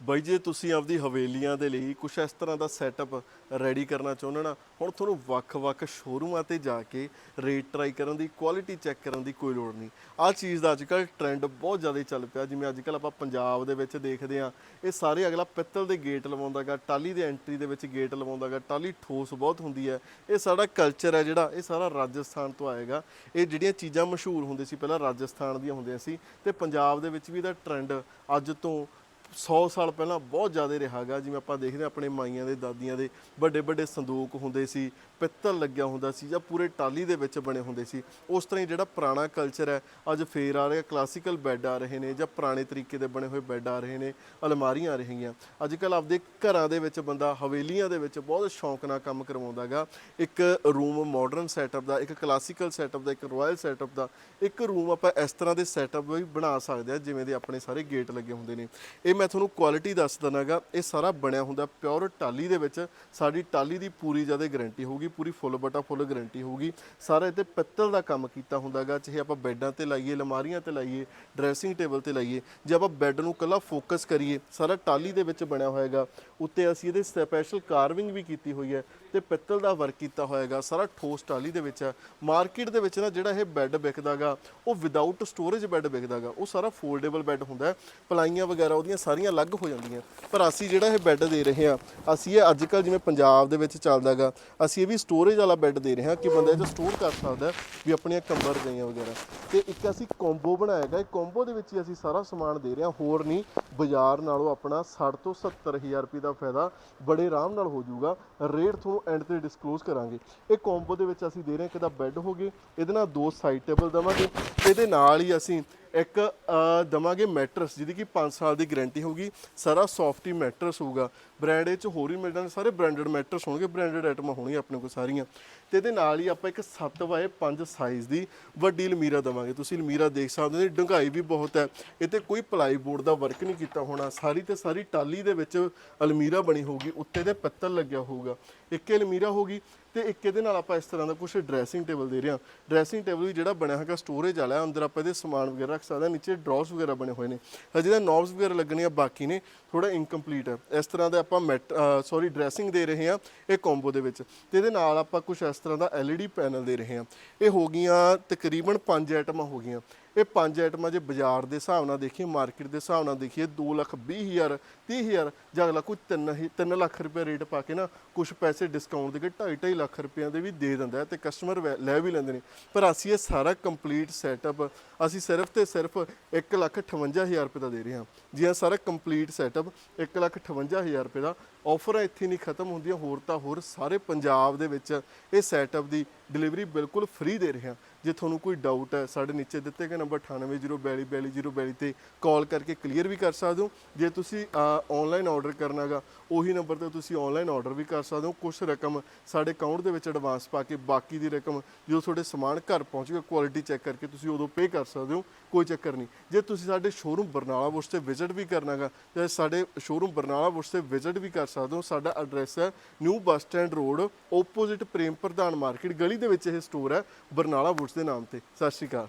ਬਾਈ ਜੇ ਤੁਸੀਂ ਆਪਦੀ ਹਵੇਲੀਆਂ ਦੇ ਲਈ ਕੁਝ ਇਸ ਤਰ੍ਹਾਂ ਦਾ ਸੈਟਅਪ ਰੈਡੀ ਕਰਨਾ ਚਾਹੁੰਦੇ ਨਾ, ਹੁਣ ਤੁਹਾਨੂੰ ਵੱਖ-ਵੱਖ ਸ਼ੋਰੂਮਾਂ ਤੇ ਜਾ ਕੇ ਰੇਟ ਟਰਾਈ ਕਰਨ ਦੀ ਕੁਆਲਿਟੀ ਚੈੱਕ ਕਰਨ ਦੀ ਕੋਈ ਲੋੜ ਨਹੀਂ। ਆਹ ਚੀਜ਼ ਦਾ ਅੱਜਕੱਲ ਟ੍ਰੈਂਡ ਬਹੁਤ ਜ਼ਿਆਦਾ ਚੱਲ ਪਿਆ, ਜਿਵੇਂ ਅੱਜਕੱਲ ਆਪਾਂ ਪੰਜਾਬ ਦੇ ਵਿੱਚ ਦੇਖਦੇ ਆ ਇਹ ਸਾਰੇ ਅਗਲਾ ਪਿੱਤਲ ਦੇ ਗੇਟ ਲਵਾਉਂਦਾਗਾ ਟਾਲੀ ਦੇ ਐਂਟਰੀ ਦੇ ਵਿੱਚ ਗੇਟ ਲਵਾਉਂਦਾਗਾ ਟਾਲੀ ਠੋਸ ਬਹੁਤ ਹੁੰਦੀ ਹੈ। ਇਹ ਸਾਡਾ ਕਲਚਰ ਹੈ ਜਿਹੜਾ, ਇਹ ਸਾਰਾ ਰਾਜਸਥਾਨ ਤੋਂ ਆਏਗਾ। ਇਹ ਜਿਹੜੀਆਂ ਚੀਜ਼ਾਂ ਮਸ਼ਹੂਰ ਹੁੰਦੀਆਂ ਸੀ, ਪਹਿਲਾਂ ਰਾਜਸਥਾਨ ਦੀਆਂ ਹੁੰਦੀਆਂ ਸੀ, ਤੇ ਪੰਜਾਬ ਦੇ ਵਿੱਚ ਵੀ ਇਹਦਾ ਟ੍ਰੈਂਡ ਅੱਜ ਤੋਂ 100 ਸਾਲ ਪਹਿਲਾਂ ਬਹੁਤ ਜ਼ਿਆਦਾ ਰਿਹਾਗਾ ਜਿਵੇਂ ਆਪਾਂ ਦੇਖਦੇ ਹਾਂ ਆਪਣੇ ਮਾਈਆਂ ਦੇ, ਦਾਦੀਆਂ ਦੇ ਵੱਡੇ ਵੱਡੇ ਸੰਦੂਕ ਹੁੰਦੇ ਸੀ, ਪਿੱਤਲ ਲੱਗਿਆ ਹੁੰਦਾ ਸੀ ਜਾਂ ਪੂਰੇ ਟਾਲੀ ਦੇ ਵਿੱਚ ਬਣੇ ਹੁੰਦੇ ਸੀ। ਉਸ ਤਰ੍ਹਾਂ ਹੀ ਜਿਹੜਾ ਪੁਰਾਣਾ ਕਲਚਰ ਹੈ, ਅੱਜ ਫੇਰ ਆ ਰਿਹਾ ਕਲਾਸੀਕਲ ਬੈੱਡ ਆ ਰਹੇ ਨੇ ਜਾਂ ਪੁਰਾਣੇ ਤਰੀਕੇ ਦੇ ਬਣੇ ਹੋਏ ਬੈੱਡ ਆ ਰਹੇ ਨੇ, ਅਲਮਾਰੀਆਂ ਆ ਰਹੀਆਂ। ਅੱਜ ਕੱਲ ਆਪਦੇ ਘਰਾਂ ਦੇ ਵਿੱਚ ਬੰਦਾ ਹਵੇਲੀਆਂ ਦੇ ਵਿੱਚ ਬਹੁਤ ਸ਼ੌਂਕ ਨਾਲ ਕੰਮ ਕਰਵਾਉਂਦਾਗਾ ਇੱਕ ਰੂਮ ਮਾਡਰਨ ਸੈਟਅਪ ਦਾ, ਇੱਕ ਕਲਾਸੀਕਲ ਸੈਟਅਪ ਦਾ, ਇੱਕ ਰਾਇਲ ਸੈਟਅਪ ਦਾ, ਇੱਕ ਰੂਮ ਆਪਾਂ ਇਸ ਤਰ੍ਹਾਂ ਦੇ ਸੈਟਅਪ ਵੀ ਬਣਾ ਸਕਦੇ ਆ ਜਿਵੇਂ ਦੇ ਆਪਣੇ ਸਾਰੇ ਗੇਟ ਲੱਗੇ ਹੁੰਦੇ ਨੇ। ਇਹ ਮੈਂ ਤੁਹਾਨੂੰ ਕੁਆਲਿਟੀ ਦੱਸ ਦਨਾਗਾ, ਇਹ ਸਾਰਾ ਬਣਿਆ ਹੁੰਦਾ ਪਿਓਰ ਟਾਲੀ ਦੇ ਵਿੱਚ। ਸਾਡੀ ਟਾਲੀ ਦੀ ਪੂਰੀ ਜ਼ਿਆਦਾ ਗਾਰੰਟੀ ਹੋਊਗੀ, ਪੂਰੀ ਫੁੱਲ ਬਟਾ ਫੁੱਲ ਗਾਰੰਟੀ ਹੋਊਗੀ। ਸਾਰਾ ਇਹ ਪਿੱਤਲ ਦਾ ਕੰਮ ਕੀਤਾ ਹੁੰਦਾਗਾ, ਚਾਹੇ ਆਪਾਂ ਬੈੱਡਾਂ ਤੇ ਲਾਈਏ ਲਮਾਰੀਆਂ ਤੇ ਲਾਈਏ ਡਰੈਸਿੰਗ ਟੇਬਲ ਤੇ ਲਾਈਏ, ਜੇ ਆਪਾਂ ਬੈੱਡ ਨੂੰ ਕੱਲਾ ਫੋਕਸ ਕਰੀਏ, ਸਾਰਾ ਟਾਲੀ ਦੇ ਵਿੱਚ ਬਣਿਆ ਹੋਏਗਾ। ਉੱਤੇ ਅਸੀਂ ਇਹਦੇ ਸਪੈਸ਼ਲ ਕਾਰਵਿੰਗ ਵੀ ਕੀਤੀ ਹੋਈ ਹੈ। ਤੇ ਪਿੱਤਲ ਦਾ ਵਰਕ ਕੀਤਾ ਹੋਏਗਾ ਸਾਰਾ ਠੋਸ ਟਾਲੀ ਦੇ ਵਿੱਚ ਹੈ। ਮਾਰਕੀਟ ਦੇ ਵਿੱਚ ਨਾ ਜਿਹੜਾ ਇਹ ਬੈੱਡ ਵਿਕਦਾਗਾ, ਉਹ ਵਿਦਆਊਟ ਸਟੋਰੇਜ ਬੈੱਡ ਵਿਕਦਾਗਾ, ਉਹ ਸਾਰਾ ਫੋਲਡੇਬਲ ਬੈੱਡ ਹੁੰਦਾ ਪਲਾਈਆਂ ਵਗੈਰਾ ਉਹਦੀਆਂ ਸਾਰੀਆਂ ਅਲੱਗ ਹੋ ਜਾਂਦੀਆਂ। ਪਰ ਅਸੀਂ ਜਿਹੜਾ ਇਹ ਬੈੱਡ ਦੇ ਰਹੇ ਹਾਂ, ਅਸੀਂ ਇਹ ਅੱਜ ਕੱਲ ਜਿਵੇਂ ਪੰਜਾਬ ਦੇ ਵਿੱਚ ਚੱਲਦਾਗਾ ਅਸੀਂ ਇਹ ਵੀ ਸਟੋਰੇਜ ਵਾਲਾ ਬੈੱਡ ਦੇ ਰਹੇ ਹਾਂ ਕਿ ਬੰਦਾ ਇਹ 'ਚ ਸਟੋਰ ਕਰ ਸਕਦਾ ਵੀ ਆਪਣੀਆਂ ਕੰਬਰ ਗਈਆਂ ਵਗੈਰਾ। ਤੇ ਇੱਕ ਅਸੀਂ ਕੰਬੋ ਬਣਾਇਆਗਾ ਇਹ ਕੰਬੋ ਦੇ ਵਿੱਚ ਹੀ ਅਸੀਂ ਸਾਰਾ ਸਮਾਨ ਦੇ ਰਹੇ ਹਾਂ, ਹੋਰ ਨਹੀਂ, ਬਾਜ਼ਾਰ ਨਾਲੋਂ ਆਪਣਾ 60 ਤੋਂ 70 ਹਜ਼ਾਰ ਰੁਪਏ ਦਾ ਫਾਇਦਾ ਬੜੇ ਆਰਾਮ ਨਾਲ ਹੋ ਜਾਊਗਾ ਰੇਟ ਤੁਹਾਨੂੰ ਐਂਡ ਤੇ ਡਿਸਕਲੋਜ਼ ਕਰਾਂਗੇ। ਇਹ ਕੰਬੋ ਦੇ ਵਿੱਚ ਅਸੀਂ ਦੇ ਰਹੇ ਹਾਂ ਕਿ ਦਾ ਬੈੱਡ ਹੋ ਗਏ, ਇਹਦੇ ਨਾਲ ਦੋ ਸਾਈਡ ਟੇਬਲ ਦਵਾਂਗੇ, ਇਹਦੇ ਨਾਲ ਹੀ ਅਸੀਂ ਇੱਕ ਅ, ਦਵਾਂਗੇ ਮੈਟਰਸ ਜਿਹਦੀ ਕਿ 5 ਸਾਲ ਦੀ ਗਾਰੰਟੀ ਹੋਊਗੀ। ਸਾਰਾ ਸੌਫਟੀ ਮੈਟਰਸ ਹੋਊਗਾ। ਬ੍ਰਾਂਡ ਇਹ ਚ ਹੋਰ ਵੀ ਮਿਲ ਜਾਣਗੇ। ਸਾਰੇ ਬ੍ਰਾਂਡਡ ਮੈਟਰਸ ਹੋਣਗੇ। ਬ੍ਰਾਂਡਡ ਆਈਟਮਾਂ ਹੋਣਗੀਆਂ ਆਪਣੇ ਕੋਲ ਸਾਰੀਆਂ। ਤੇ ਇਹਦੇ ਨਾਲ ਹੀ ਆਪਾਂ ਇੱਕ 7 ਬਾਏ 5 ਸਾਈਜ਼ ਦੀ ਵੱਡੀ ਅਲਮੀਰਾ ਦਵਾਂਗੇ। ਤੁਸੀਂ ਅਲਮੀਰਾ ਦੇਖ ਸਕਦੇ ਹੋ। ਇਹਦੀ ਡੂੰਘਾਈ ਵੀ ਬਹੁਤ ਹੈ। ਇਹ ਤੇ ਕੋਈ ਪਲਾਈ ਬੋਰਡ ਦਾ ਵਰਕ ਨਹੀਂ ਕੀਤਾ ਹੋਣਾ। ਸਾਰੀ ਤੇ ਸਾਰੀ ਟਾਲੀ ਦੇ ਵਿੱਚ ਅਲਮੀਰਾ ਬਣੀ ਹੋਊਗੀ। ਉੱਤੇ ਤੇ ਪੱਤਲ ਲੱਗਿਆ ਹੋਊਗਾ। ਇੱਕ ਅਲਮੀਰਾ ਹੋਗੀ ਤੇ ਇੱਕ ਇਹਦੇ ਨਾਲ ਆਪਾਂ ਇਸ ਤਰ੍ਹਾਂ ਦਾ ਕੁਝ ਡਰੈਸਿੰਗ ਟੇਬਲ ਦੇ ਰਹੇ ਹਾਂ। ਡਰੈਸਿੰਗ ਟੇਬਲ ਵੀ ਜਿਹੜਾ ਬਣਿਆ ਹੈਗਾ ਸਟੋਰੇਜ ਵਾਲਾ ਅੰਦਰ ਆਪਾਂ ਇਹਦੇ ਸਮਾਨ ਵਗੈਰਾ ਰੱਖ ਸਕਦੇ ਹਾਂ ਨੀਚੇ ਡਰਾਸ ਵਗੈਰਾ ਬਣੇ ਹੋਏ ਨੇ। ਹਜੇ ਤਾਂ ਨੌਬਸ ਵਗੈਰਾ ਲੱਗਣੀਆਂ ਬਾਕੀ ਨੇ ਥੋੜਾ ਇਨਕੰਪਲੀਟ ਹੈ ਇਸ ਤਰ੍ਹਾਂ ਦੇ ਆਪਾਂ ਮੈਟ ਸੌਰੀ ਡਰੈਸਿੰਗ ਦੇ ਰਹੇ ਹਾਂ ਇਹ ਕੰਬੋ ਦੇ ਵਿੱਚ। ਤੇ ਇਹਦੇ ਨਾਲ ਆਪਾਂ ਕੁਝ ਇਸ ਤਰ੍ਹਾਂ ਦਾ LED ਪੈਨਲ ਦੇ ਰਹੇ ਹਾਂ। ਇਹ ਹੋ ਗਈਆਂ ਤਕਰੀਬਨ 5 ਆਈਟਮਾਂ ਹੋ ਗਈਆਂ। ਇਹ ਪੰਜ ਆਈਟਮਾਂ ਜੇ ਬਾਜ਼ਾਰ ਦੇ ਹਿਸਾਬ ਨਾਲ ਦੇਖੀਏ, ਮਾਰਕੀਟ ਦੇ ਹਿਸਾਬ ਨਾਲ ਦੇਖੀਏ 2 ਲੱਖ 20 ਹਜ਼ਾਰ 30 ਹਜ਼ਾਰ ਜਾਂ ਅਗਲਾ ਕੋਈ 3 3 ਲੱਖ ਰੁਪਏ ਰੇਟ ਪਾ ਕੇ ਨਾ ਕੁਝ ਪੈਸੇ ਡਿਸਕਾਊਂਟ ਦੇ ਕੇ 2.5 2.5 ਲੱਖ ਰੁਪਈਆਂ ਦੇ ਵੀ ਦੇ ਦਿੰਦਾ ਹੈ ਤੇ ਕਸਟਮਰ ਲੈ ਵੀ ਲੈਂਦੇ ਨੇ। ਪਰ ਅਸੀਂ ਇਹ ਸਾਰਾ ਕੰਪਲੀਟ ਸੈਟਅਪ ਅਸੀਂ ਸਿਰਫ ਤੇ ਸਿਰਫ 1 ਲੱਖ 58 ਹਜ਼ਾਰ ਰੁਪਏ ਦਾ ਦੇ ਰਹੇ ਹਾਂ। ਜੀ ਇਹ ਸਾਰਾ ਕੰਪਲੀਟ ਸੈਟਅਪ 1 ਲੱਖ 58 ਹਜ਼ਾਰ ਰੁਪਏ ਦਾ। ਆਫਰ ਇੱਥੇ ਨਹੀਂ ਖਤਮ ਹੁੰਦੀਆਂ। ਹੋਰ ਤਾਂ ਹੋਰ ਸਾਰੇ ਪੰਜਾਬ ਦੇ ਵਿੱਚ ਇਹ ਸੈਟਅਪ ਦੀ ਡਿਲੀਵਰੀ ਬਿਲਕੁਲ ਫ੍ਰੀ ਦੇ ਰਹੇ ਹਾਂ। ਜੇ ਤੁਹਾਨੂੰ ਕੋਈ ਡਾਊਟ ਹੈ, ਸਾਡੇ ਨੀਚੇ ਦਿੱਤੇ ਗਏ ਨੰਬਰ 9804242042 ਤੇ ਕਾਲ ਕਰਕੇ ਕਲੀਅਰ ਵੀ ਕਰ ਸਕਦੇ ਹੋ। ਜੇ ਤੁਸੀਂ ਆਨਲਾਈਨ ਆਰਡਰ ਕਰਨਾਗਾ ਉਹੀ ਨੰਬਰ ਤੇ ਤੁਸੀਂ ਆਨਲਾਈਨ ਆਰਡਰ ਵੀ ਕਰ ਸਕਦੇ ਹੋ। ਕੁਝ ਰਕਮ ਸਾਡੇ ਅਕਾਊਂਟ ਦੇ ਵਿੱਚ ਐਡਵਾਂਸ ਪਾ ਕੇ ਬਾਕੀ ਦੀ ਰਕਮ, ਜੋ ਤੁਹਾਡੇ ਸਮਾਨ ਘਰ ਪਹੁੰਚ ਗਿਆ ਕੁਆਲਿਟੀ ਚੈੱਕ ਕਰਕੇ ਤੁਸੀਂ ਉਦੋਂ ਪੇ ਕਰ ਸਕਦੇ ਹੋ। ਕੋਈ ਚੱਕਰ ਨਹੀਂ। ਜੇ ਤੁਸੀਂ ਸਾਡੇ ਸ਼ੋਰੂਮ ਬਰਨਾਲਾ ਬੁਸ਼ ਤੇ ਵਿਜ਼ਿਟ ਵੀ ਕਰਨਾਗਾ ਜਾਂ ਸਾਡੇ ਸ਼ੋਰੂਮ ਬਰਨਾਲਾ ਬੁਸ਼ ਤੇ ਵਿਜ਼ਿਟ ਵੀ ਕਰ ਸਕਦੇ ਹੋ ਸਾਡਾ ਐਡਰੈਸ ਹੈ new bus stand road opposite Prem Pradhan market ਗਲੀ ਦੇ ਵਿੱਚ ਇਹ ਸਟੋਰ ਹੈ, ਬਰਨਾਲਾ ਬੁਸ਼ ਦੇ ਨਾਮ ਤੇ। ਸਤਿ ਸ਼੍ਰੀ ਅਕਾਲ।